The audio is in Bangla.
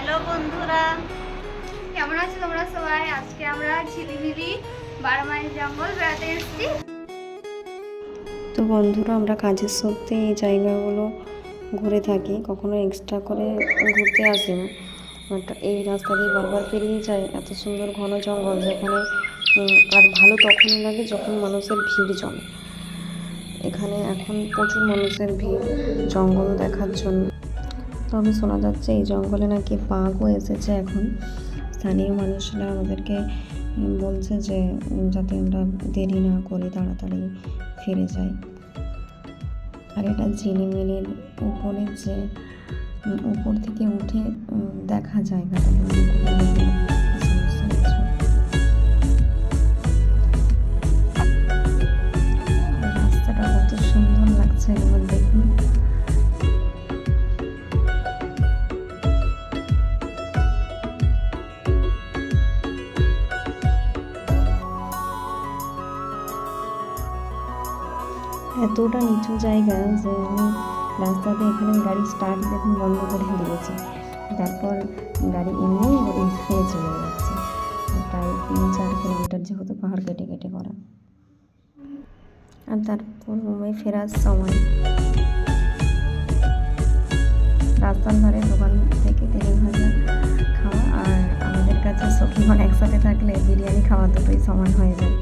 হ্যালো বন্ধুরা, কেমন আছো তোমরা সবাই? আজকে আমরা ঝিলিমিলি বারো মাইল জঙ্গল বেড়াতে এসেছি। তো বন্ধুরা, আমরা কাজের সত্যি এই জায়গাগুলো ঘুরে থাকি, কখনো এক্সট্রা করে ঘুরতে আসি না বাট এই রাস্তা দিয়ে বারবার পেরিয়ে যায়, এত সুন্দর ঘন জঙ্গল যেখানে আর ভালো তখন লাগে যখন মানুষের ভিড় জমে। এখানে এখন প্রচুর মানুষের ভিড় জঙ্গল দেখার জন্য। তবে শোনা যাচ্ছে এই জঙ্গলে নাকি বাঘও এসেছে এখন। স্থানীয় মানুষরা আমাদেরকে বলছে যে যাতে আমরা দেরি না করি তাড়াতাড়ি ফিরে যাই। আর এটা ঝিলিমিলির উপরে যে উপর থেকে উঠে দেখা দেখা জায়গাটা এতটা নিচু জায়গা যে আমি রাস্তাতে এখানে গাড়ি স্টার্ট দেখুন বন্ধ করে দিয়েছি। তারপর গাড়ি এমনি খেয়ে চলে যাচ্ছে। প্রায় তিন চার কিলোমিটার যেহেতু পাহাড় কেটে কেটে করা। আর তারপর রুমে ফেরার সময় রাস্তার ধারে দোকান থেকে তেলে ভাজা খাওয়া আর আমাদের কাছে সখীগণ একসাথে থাকলে বিরিয়ানি খাওয়া দুটোই সমান হয়ে যায়।